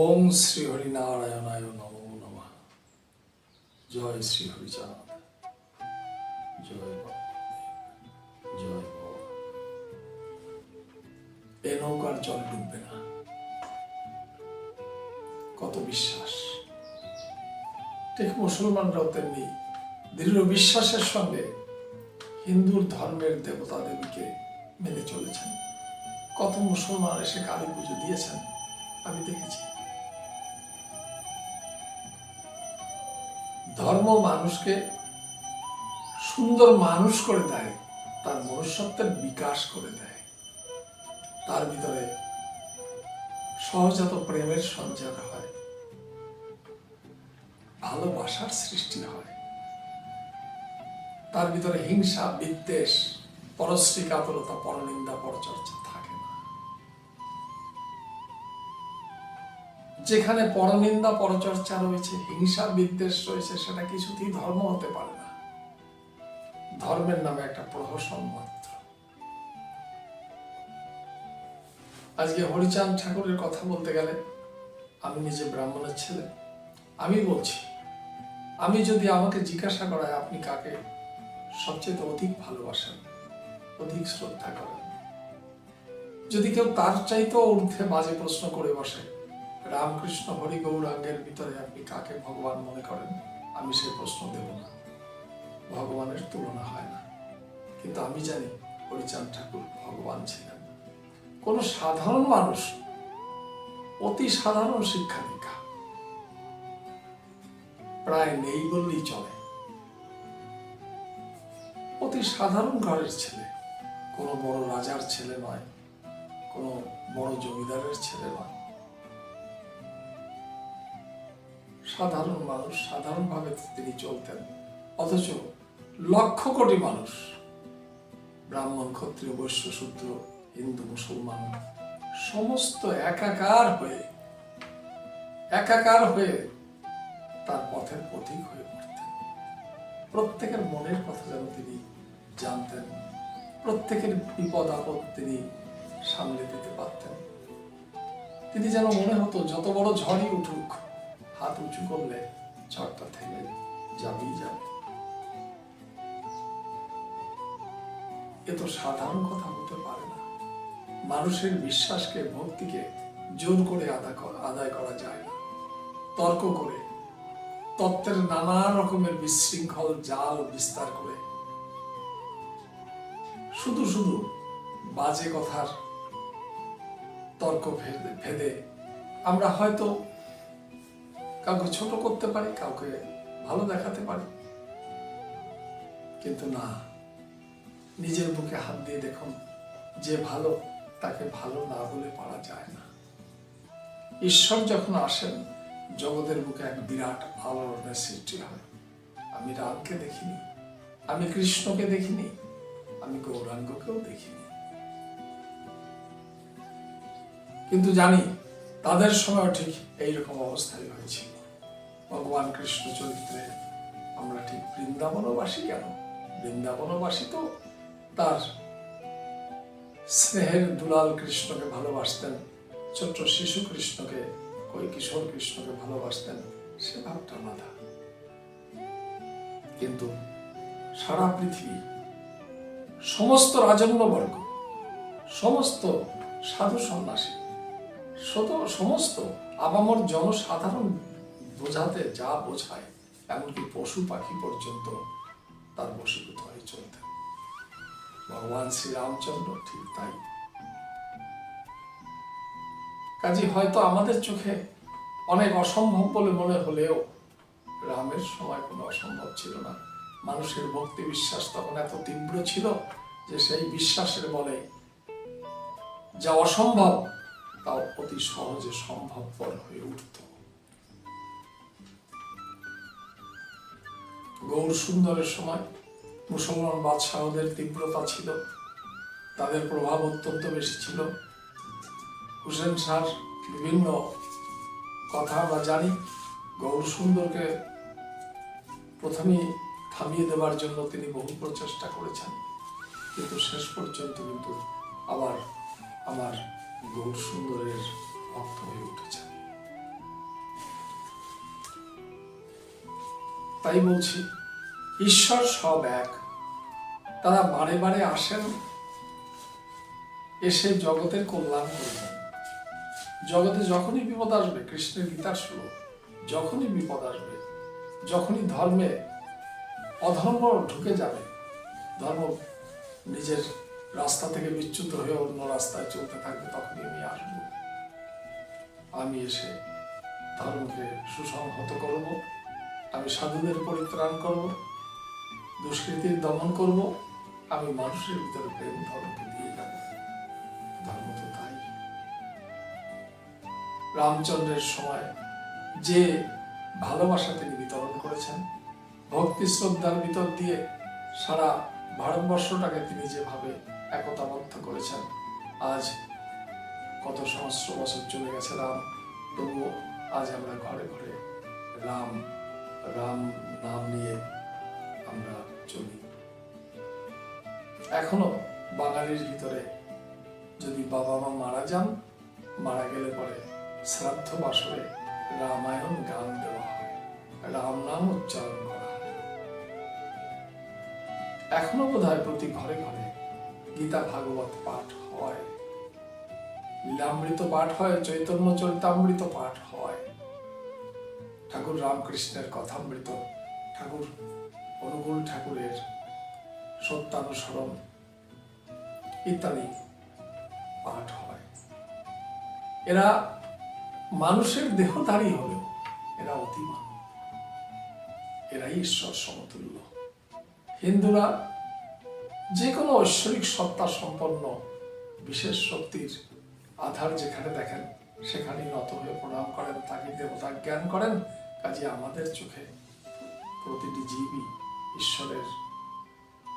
ওম শ্রী হরিনারায়ণায় নমো নমঃ। জয় শ্রী হরিচাঁদ। জয় জয় এ নৌকার জল ডুববে না। কত বিশ্বাস। ঠিক মুসলমানরাও তেমনি দৃঢ় বিশ্বাসের সঙ্গে হিন্দুর ধর্মের দেবতা দেবীকে মেনে চলেছেন। কত মুসলমান এসে কালী পুজো দিয়েছেন, আমি দেখেছি। ধর্ম মানুষকে সুন্দর মানুষ করে দেয়, তার মনুষ্যত্বের বিকাশ করে দেয়। তার ভিতরে সহজাত প্রেমের সঞ্চার হয়, ভালোবাসার সৃষ্টি হয়। তার ভিতরে হিংসা, বিদ্বেষ, পরশ্রী, কাতরতা, পরনিন্দা, পরচর্চা যেখানে পরনিন্দা পরচর্চা রয়েছে, হিংসা বিদ্বেষ রয়েছে, সেটা কিছুতেই ধর্ম হতে পারে না। ধর্মের নামে একটা প্রহসন মাত্র। আজকে হরিচাঁদ ঠাকুরের কথা বলতে গেলে, আমি নিজে ব্রাহ্মণের ছেলে। আমি বলছি, আমি যদি আমাকে জিজ্ঞাসা করায় আপনি কাকে, সবচেয়ে অধিক ভালোবাসেন, অধিক শ্রদ্ধা করেন। যদি কেউ তার চাইতেও ঊর্ধ্বে বাজে প্রশ্ন করে বসে রামকৃষ্ণ হরি গৌরাঙ্গের ভিতরে আপনি কাকে ভগবান মনে করেন? আমি সে প্রশ্ন দেব না। ভগবানের তুলনা হয় না। কিন্তু আমি জানি হরিচাঁদ ঠাকুর ভগবান ছিলেন। কোন সাধারণ মানুষ, অতি সাধারণ শিক্ষা দীক্ষা প্রায় নেই বললেই চলে। অতি সাধারণ ঘরের ছেলে, কোনো বড় রাজার ছেলে নয়, কোনো বড় জমিদারের ছেলে নয়। সাধারণ মানুষ, সাধারণভাবে তিনি চলতেন। অথচ লক্ষ কোটি মানুষ। ব্রাহ্মণ, ক্ষত্রিয়, বৈশ্য, শূদ্র, হিন্দু, মুসলমান, সমস্ত একাকার হয়ে একাকার হয়ে তার পথের পথিক হয়ে পড়তেন। প্রত্যেকের মনের কথা যেন তিনি জানতেন। প্রত্যেকের বিপদ আপদ তিনি সামলে দিতে পারতেন। তিনি যেন মনে হতো, যত বড় ঝড়ই উঠুক হাত উঁচু করলে ঝড়টা থেমে যাবেই যাবে। এ তো সাধারণ কথা হতে পারে না। মানুষের বিশ্বাসকে, ভক্তিকে জোর করে আদায় করা যায় না। তর্ক করে, তত্ত্বের নানা রকমের বিশৃঙ্খল জাল বিস্তার করে। শুধু শুধু বাজে কথার তর্ক ভেদে আমরা হয়তো কাউকে ছোট করতে পারি, কাউকে ভালো দেখাতে পারি। কিন্তু না, নিজের বুকে হাত দিয়ে দেখুন, যে ভালো, তাকে ভালো না বলে পারা যায় না। ঈশ্বর যখন আসেন, জগতের বুকে এক বিরাট আলোড়নের সৃষ্টি হয়। আমি রামকে দেখিনি, আমি কৃষ্ণকে দেখিনি, আমি গৌরাঙ্গকেও দেখিনি। কিন্তু জানি, তাদের সময় ঠিক এইরকম অবস্থায় হয়েছিল ভগবান কৃষ্ণ চরিত্রে আমরা ঠিক বৃন্দাবনবাসী কেন? বৃন্দাবনবাসী তো তার স্নেহের দুলাল কৃষ্ণকে ভালোবাসতেন, ছোট্ট শিশু কৃষ্ণকে ওই কিশোর কৃষ্ণকে ভালোবাসতেন, সে ভাবটা আলাদা। কিন্তু সারা পৃথিবী সমস্ত রাজন্যবর্গ সমস্ত সাধু সন্ন্যাসী, শত, সমস্ত আবামর জনসাধারণ বোঝাতে যা বোঝায়, এমনকি পশু পাখি পর্যন্ত তার বশীভূত হয়ে চলতেন ভগবান শ্রীরামচন্দ্র ঠিক তাই। কাজে, হয়তো আমাদের চোখে অনেক অসম্ভব বলে মনে হলেও রামের সময় কোনো অসম্ভব ছিল না। মানুষের ভক্তি বিশ্বাস তখন এত তীব্র ছিল যে সেই বিশ্বাসের বলে যা অসম্ভব তা অতি সহজে সম্ভবপর হয়ে উঠত। গৌর সুন্দরের সময় মুসলমান বাদশাহদের তীব্রতা ছিল। তাদের প্রভাব অত্যন্ত বেশি ছিল। হুসেন শাহ বিভিন্ন কথা আমরা জানি। গৌর সুন্দরকে প্রথমেই থামিয়ে দেওয়ার জন্য তিনি বহু প্রচেষ্টা করেছেন। কিন্তু শেষ পর্যন্ত কিন্তু আবার আমার গৌর সুন্দরের ভক্ত হয়ে উঠেছেন। তাই বলছি, ঈশ্বর সব এক। তারা বারে বারে আসেন, এসে জগতের কল্যাণ করবেন। জগতে যখনই বিপদ আসবে, কৃষ্ণের গীতার শ্লোক, যখনই বিপদ আসবে, যখনই ধর্মে অধর্ম ঢুকে যাবে, ধর্ম নিজের রাস্তা থেকে বিচ্যুত হয়ে অন্য রাস্তায় চলতে থাকবে, তখনই আমি আসব। আমি এসে ধর্মকে সুসংহত করব। আমি সাধুদের পরিত্রাণ করব, দুষ্কৃতির দমন করব, আমি মানুষের ভিতরে প্রেম ধর্মকে দিয়ে যাব। ধর্ম তো তাই। রামচন্দ্রের সময় যে ভালোবাসা তিনি বিতরণ করেছেন, ভক্তি শ্রদ্ধার ভিতর দিয়ে সারা ভারতবর্ষটাকে তিনি যেভাবে একতাবদ্ধ করেছেন, আজ কত সহস্র বছর চলে গেছে রাম, তবুও আজ আমরা ঘরে ঘরে রাম। রাম, নাম নিয়ে আমরা চলি। এখনও বাঙালির ভিতরে যদি বাবা মা মারা যান, মারা গেলে পরে শ্রাদ্ধ বাসরে রামায়ণ গান দেওয়া হয়। রাম নাম উচ্চারণ করা হয়। এখনও বোধ হয় প্রতি ঘরে ঘরে গীতা ভাগবত পাঠ হয়। লীলামৃত পাঠ হয়, চৈতন্য চরিতামৃত পাঠ হয়। ঠাকুর রামকৃষ্ণের কথামৃত, ঠাকুর অনুকূল ঠাকুরের সত্যানুসরণ ইত্যাদি পাঠ হয়। এরা মানুষের দেহধারী হলেও এরা অতি মানব। এরাই ঈশ্বর সমতুল্য। হিন্দুরা যে কোনো ঐশ্বরিক সত্তা সম্পন্ন বিশেষ শক্তির আধার যেখানে দেখেন, সেখানেই নত হয়ে প্রণাম করেন, তাকে দেবতা জ্ঞান করেন কাজে আমাদের চোখে প্রতিটি জীবই ঈশ্বরের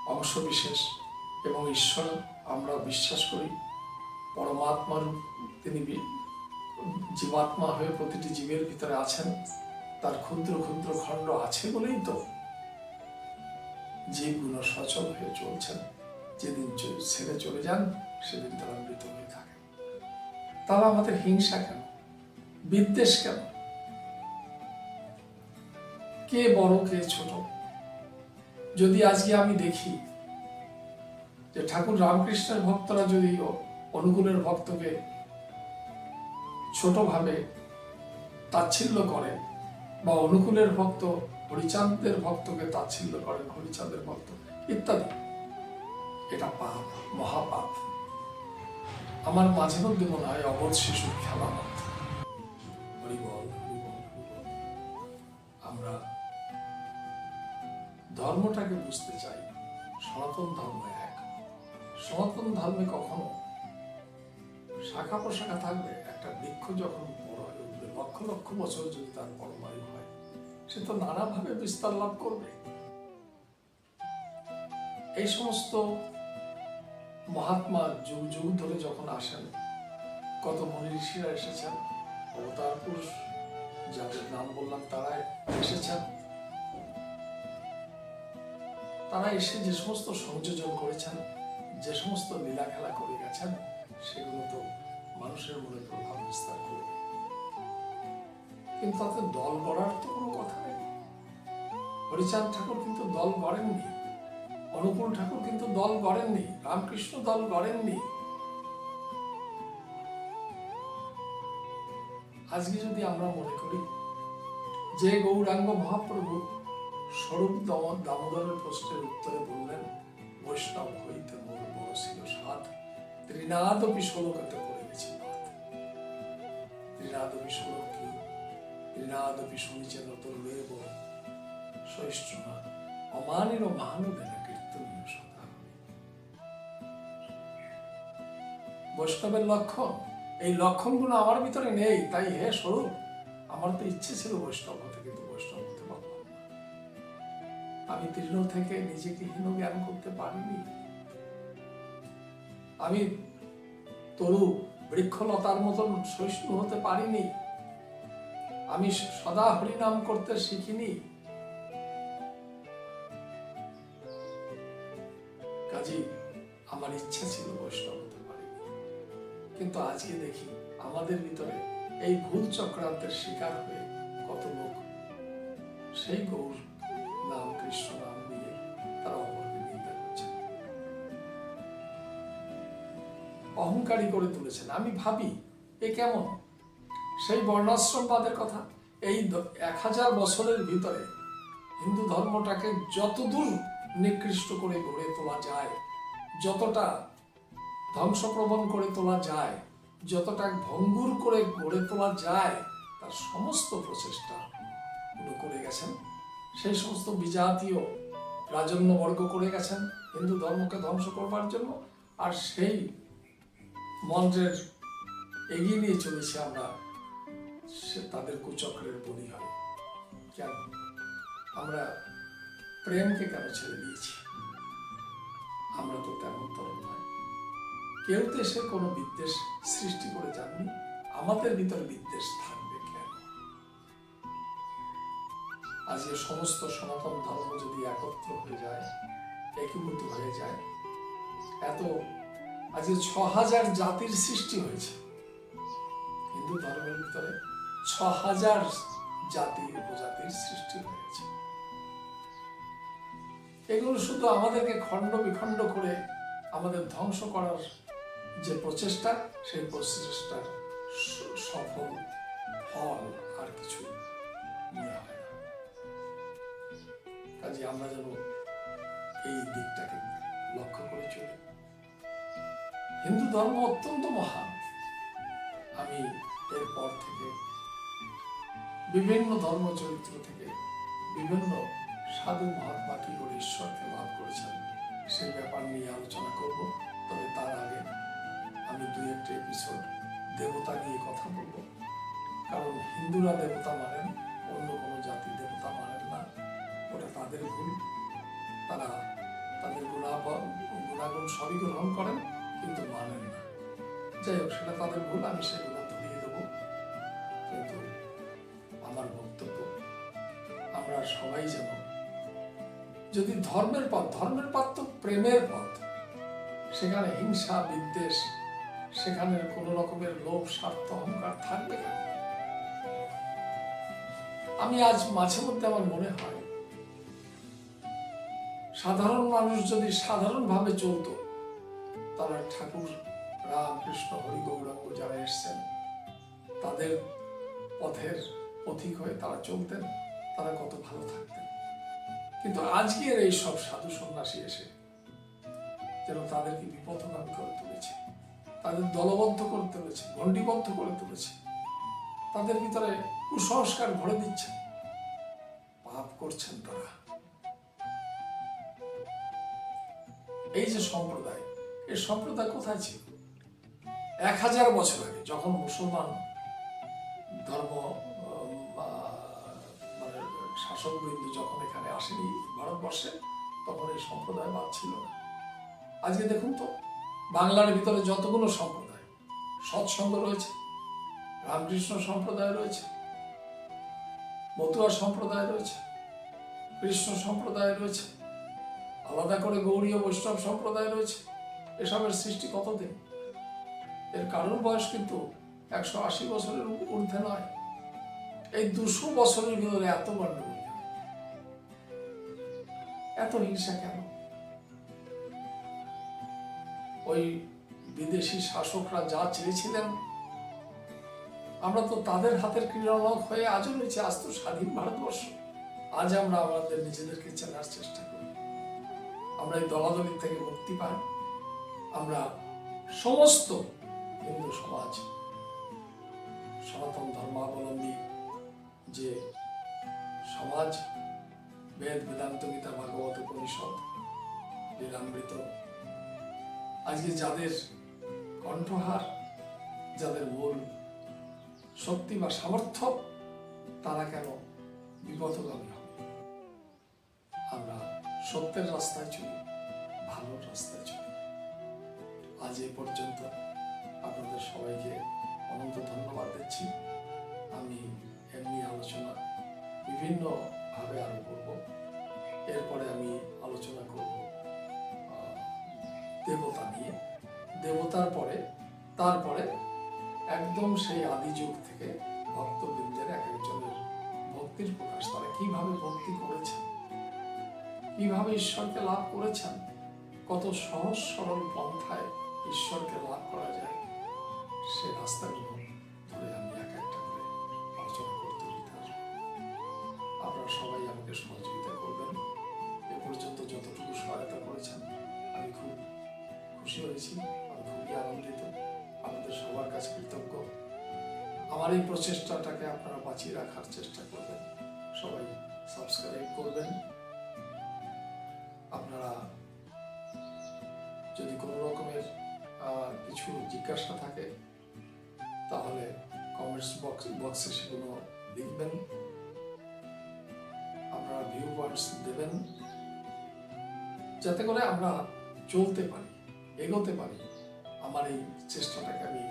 অংশ বিশেষ এবং ঈশ্বর আমরা বিশ্বাস করি। পরমাত্মার তিনি জীবাত্মা হয়ে প্রতিটি জীবের ভিতরে আছেন। তার ক্ষুদ্র ক্ষুদ্র খণ্ড আছে বলেই তো জীবগুলো সচল হয়ে চলছেন। যেদিন ছেড়ে চলে যান, সেদিন তারা মৃত হয়ে থাকেন। তাহলে আমাদের হিংসা কেন? বিদ্বেষ কেন? কে বড়, কে ছোট? যদি আজকে আমি দেখি যে ঠাকুর রামকৃষ্ণের ভক্তরা যদি অনুকূলের ভক্তকে ছোটভাবে তাচ্ছিল্য করে বা অনুকূলের ভক্ত, হরিচাঁদের ভক্তকে তাচ্ছিল্য করেন হরিচাঁদের ভক্ত, ইত্যাদি, এটা পাপ, মহাপাপ। আমার মাঝে মধ্যে মনে হয় অবধ শিশুর খেলা হরিবল হরিবল। ধর্মটাকে বুঝতে চাই। সনাতন ধর্ম এক। সনাতন ধর্মে কখনো শাখা প্রশাখা থাকবে? একটা বৃক্ষ যখন বড় হয়ে উঠবে, লক্ষ লক্ষ বছর যদি তার পরমায়ু হয়, সে তো নানাভাবে বিস্তার লাভ করবে। এই সমস্ত মহাত্মা যুগ যুগ ধরে যখন আসেন, কত মনি ঋষিরা এসেছেন, অবতার পুরুষ, যাদের নাম বললাম তারা এসেছেন। তারা এসে যে সমস্ত সংযোজন করেছেন, যে সমস্ত লীলা খেলা করে গেছেন, সেগুলো তো মানুষের মনে প্রভাব বিস্তার করবে কিন্তু তাতে দল গড়ার তো কোনো কথা নেই। হরিচাঁদ ঠাকুর কিন্তু দল গড়েননি, অনুকূল ঠাকুর কিন্তু দল গড়েননি, রামকৃষ্ণ দল গড়েননি। আজকে যদি আমরা মনে করি, যে গৌরাঙ্গ মহাপ্রভু স্বরূপ দম- দামোদরের প্রশ্নের উত্তরে বললেন, বৈষ্ণব হইতে মোর বড় ছিল সাধ। ত্রিনাদপি ষোলকতে পড়ে গেছি ষোলক কি? সহিষ্ণুনা অমানির বৈষ্ণবের লক্ষণ? এই লক্ষণগুলো আমার ভিতরে নেই, তাই হে স্বরূপ, আমার তো ইচ্ছে ছিল বৈষ্ণব আমি তৃণ থেকে নিজেকে হীন জ্ঞান করতে পারিনি। আমি তরু বৃক্ষলতার মতন সহিষ্ণু হতে পারিনি। আমি সদা হরিনাম করতে শিখিনি। কাজী, আমার ইচ্ছা ছিল বৈষ্ণব হতে পারিনি কিন্তু আজকে দেখি আমাদের ভিতরে এই ভুল চক্রান্তের শিকার হয়ে কত লোক। সেই গৌর কৃষ্ণ নাম নিয়ে তারা অপরকে নিন্দা করছে অহংকারী করে তুলেছেন। আমি ভাবি, এ কেমন? সেই বর্ণাশ্রমবাদের কথা, এই এক হাজার বছরের ভিতরে হিন্দু ধর্মটাকে যতদূর নিকৃষ্ট করে গড়ে তোলা যায়, যতটা ধ্বংসপ্রবণ করে তোলা যায়, যতটা ভঙ্গুর করে গড়ে তোলা যায়, তার সমস্ত প্রচেষ্টা করে গেছেন। সেই সমস্ত বিজাতীয় রাজন্য বর্গ করে গেছেন। হিন্দু ধর্মকে ধ্বংস করবার জন্য আর সেই মন্ত্রের এগিয়ে নিয়ে চলেছি আমরা। সে তাদের কুচক্রের বলি হয়। কেন? আমরা প্রেমকে কেন ছেড়ে দিয়েছি? আমরা তো তেমন তরুণ নয়। কেউ তো এসে কোনো বিদ্বেষ সৃষ্টি করে যাননি। আমাদের ভিতরে বিদ্বেষ থাকবে আজকে সমস্ত সনাতন ধর্ম যদি একত্র হয়ে যায়, একীভূত হয়ে যায়, এত আজকে ছ হাজার জাতির সৃষ্টি হয়েছে। হিন্দু ধর্মের ভিতরে ছ হাজার জাতি উপজাতির সৃষ্টি হয়েছে। এগুলো শুধু আমাদেরকে খণ্ড বিখণ্ড করে আমাদের ধ্বংস করার যে প্রচেষ্টা, সেই প্রচেষ্টার সফল ফল আর কিছু কাজে আমরা যেন এই দিকটাকে লক্ষ্য করে চলি। হিন্দু ধর্ম অত্যন্ত মহান। আমি এরপর থেকে বিভিন্ন ধর্ম চরিত্র থেকে বিভিন্ন সাধু মহাত্মা কি করে ঈশ্বরকে লাভ করেছেন সেই ব্যাপার নিয়ে আলোচনা করব। তবে তার আগে আমি দুই একটা এপিসোড দেবতা নিয়ে কথা বলব। কারণ হিন্দুরা দেবতা মানেন অন্য কোনো জাতি তাদের ভুল তারা তাদের গুণাবন গুণাগুণ সবই গ্রহণ করেন, কিন্তু মানেন না। যাই হোক, সেটা তাদের ভুল, আমি সেগুলো দিয়ে দেবো। কিন্তু আমার বক্তব্য, আমরা সবাই যেন, যদি ধর্মের পথ ধর্মের পথ তো প্রেমের পথ, সেখানে হিংসা, বিদ্বেষ, সেখানে কোনো রকমের লোভ, স্বার্থ, অহংকার থাকবে আমি আজ মাঝে মধ্যে আমার মনে হয় সাধারণ মানুষ যদি সাধারণভাবে চলতো তারা ঠাকুর রাম কৃষ্ণ হরি গৌরাঙ্গ যারা এসছেন, তাদের পথের পথিক হয়ে তারা চলতেন, তারা কত ভালো থাকতেন। কিন্তু আজকের এই সব সাধু সন্ন্যাসী এসে যেন তাদেরকে বিপদগামী করে তুলেছে, তাদের দলবদ্ধ করে তুলেছে, গণ্ডিবদ্ধ করে তুলেছে, তাদের ভিতরে কুসংস্কার ভরে দিচ্ছে পাপ করছেন তারা। এই যে সম্প্রদায়, এই সম্প্রদায় কোথায় ছিল? এক হাজার বছর আগে যখন মুসলমান ধর্ম মানে শাসকবৃন্দ যখন এখানে আসেনি ভারতবর্ষে, তখন এই সম্প্রদায় বাদ ছিল না। আজকে দেখুন তো, বাংলার ভিতরে যতগুলো সম্প্রদায়, সৎসঙ্গ রয়েছে, রামকৃষ্ণ সম্প্রদায় রয়েছে, মতুয়া সম্প্রদায় রয়েছে, কৃষ্ণ সম্প্রদায় রয়েছে আলাদা করে গৌরীয় বৈষ্ণব সম্প্রদায় রয়েছে। এসবের সৃষ্টি কতদিন? এর কারণ বয়স কিন্তু একশো আশি বছরের ঊর্ধ্বে নয়। এই দুশো বছরের ভিতরে এত গণ্ডগোল? এত হিংসা কেন? ওই বিদেশি শাসকরা যা চেয়েছিলেন, আমরা তো তাদের হাতের ক্রীড়নক হয়ে আজও রয়েছে আজ তো স্বাধীন ভারতবর্ষ। আজ আমরা আমাদের নিজেদেরকে চেনার চেষ্টা করি। আমরা এই দলাদলির থেকে মুক্তি পাই। আমরা সমস্ত হিন্দু সমাজ, সনাতন ধর্মাবলম্বী যে সমাজ, বেদ, বেদান্ত, গীতা, ভাগবত উপনিষদ, লীলামৃত, আজকে যাদের কণ্ঠহার, যাদের মূল শক্তি বা সামর্থ্য, তারা কেন বিপথগামী সত্যের রাস্তায় চলি, ভালোর রাস্তায় চলি। আজ এই পর্যন্ত আপনাদের সবাইকে অনন্ত ধন্যবাদ দিচ্ছি। আমি এমনি আলোচনা বিভিন্নভাবে আরও করব। এরপরে আমি আলোচনা করব দেবতা নিয়ে। দেবতার পরে, তারপরে একদম সেই আদি যুগ থেকে ভক্তবৃন্দের এক একজনের ভক্তির প্রকাশ। তারা কীভাবে ভক্তি করেছেন? কীভাবে ঈশ্বরকে লাভ করেছেন? কত সহজ সরল পন্থায় ঈশ্বরকে লাভ করা যায়? সে রাস্তাগুলো ধরে আমি এক একটা করে আলোচনা করতে করতে আসব। আপনারা সবাই আমাকে সহযোগিতা করবেন। এ পর্যন্ত যতটুকু সহায়তা করেছেন, আমি খুব খুশি হয়েছি, আমি খুবই আনন্দিত। আপনাদের সবার কাছে কৃতজ্ঞ। আমার এই প্রচেষ্টাটাকে আপনারা বাঁচিয়ে রাখার চেষ্টা করবেন। সবাই সাবস্ক্রাইব করবেন। আপনারা যদি কোনো রকমের কিছু জিজ্ঞাসা থাকে, তাহলে কমেন্টস বক্স বক্সে সেগুলো লিখবেন। আপনারা ভিউ পয়েন্টস দেবেন, যাতে করে আমরা চলতে পারি, এগোতে পারি। আমার এই চেষ্টাটাকে আমি